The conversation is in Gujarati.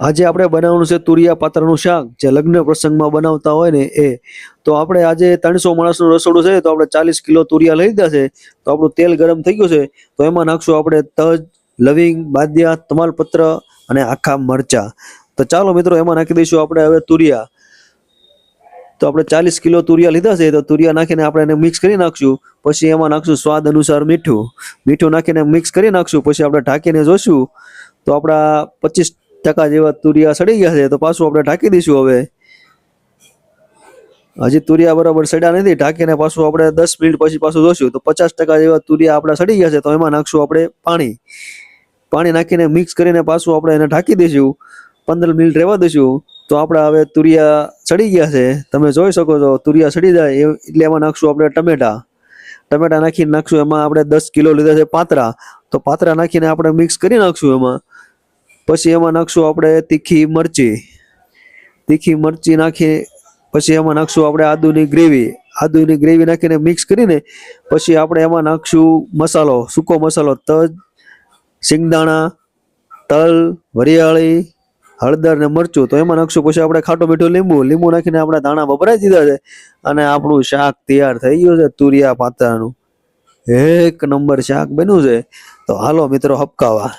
આજે આપણે બનાવવાનું છે તુરિયા પાત્રનું શાક, જે લગ્ન પ્રસંગમાં બનાવતા હોય ને એ. તો આપણે આજે ત્રણસો માણસનું રસોડું છે, તો આપણે ચાલીસ કિલો તુરિયા લઈ લીધા છે. તો આપણું તેલ ગરમ થઈ ગયું છે, તો એમાં નાખશું આપણે તજ, લવિંગ, બાદિયા, તમાલપત્ર અને આખા મરચા. તો ચાલો મિત્રો, એમાં નાખી દઈશું આપણે હવે તુરિયા. તો આપણે ચાલીસ કિલો તુરિયા લીધા છે, તો તુરિયા નાખીને આપણે એને મિક્સ કરી નાખશું. પછી એમાં નાખશું સ્વાદ અનુસાર મીઠું. મીઠું નાખીને મિક્સ કરી નાખશું, પછી આપણે ઢાંકીને જોશું. તો આપણા પચીસ ટકા જેવા તુરિયા સડી ગયા છે, તો પાછું આપણે ઢાંકી દઈશું હવે. હજી તુરિયા બરાબર સડ્યા નથી, ઢાંકીને પાછું આપણે દસ મિનિટ પછી પાછું જોશું. તો પચાસ ટકા જેવા તુરિયા આપણા સડી ગયા છે, તો એમાં નાખશું આપણે પાણી. પાણી નાખીને મિક્સ કરીને પાછું આપણે એને ઢાંકી દઈશું. પંદર મિનિટ રહેવા દઈશું. તો આપણા હવે તુરિયા સડી ગયા છે. તમે જોઈ શકો છો, તુરિયા સડી જાય એટલે એમાં નાખશું આપણે ટમેટા. ટમેટા નાખીને નાખશું, એમાં આપણે દસ કિલો લીધા છે પાતરા. તો પાતરા નાખીને આપણે મિક્સ કરી નાખશું એમાં. પછી એમાં નાખશું આપણે તીખી મરચી. તીખી મરચી નાખી, પછી એમાં નાખશું આપણે આદુની ગ્રેવી. આદુની ગ્રેવી નાખીને મિક્સ કરીને પછી આપણે એમાં નાખશું મસાલો, સૂકો મસાલો, તજ સિંગદાણા તલ, વરિયાળી, હળદર ને મરચું. તો એમાં નાખશું પછી આપણે ખાટું મીઠું લીંબુ. લીંબુ નાખીને આપણે દાણા વપરાઈ દીધા છે અને આપણું શાક તૈયાર થઈ ગયું છે તુરિયા પાત્રાનું. એક નંબર શાક બન્યું છે. તો હાલો મિત્રો, હપકાવા.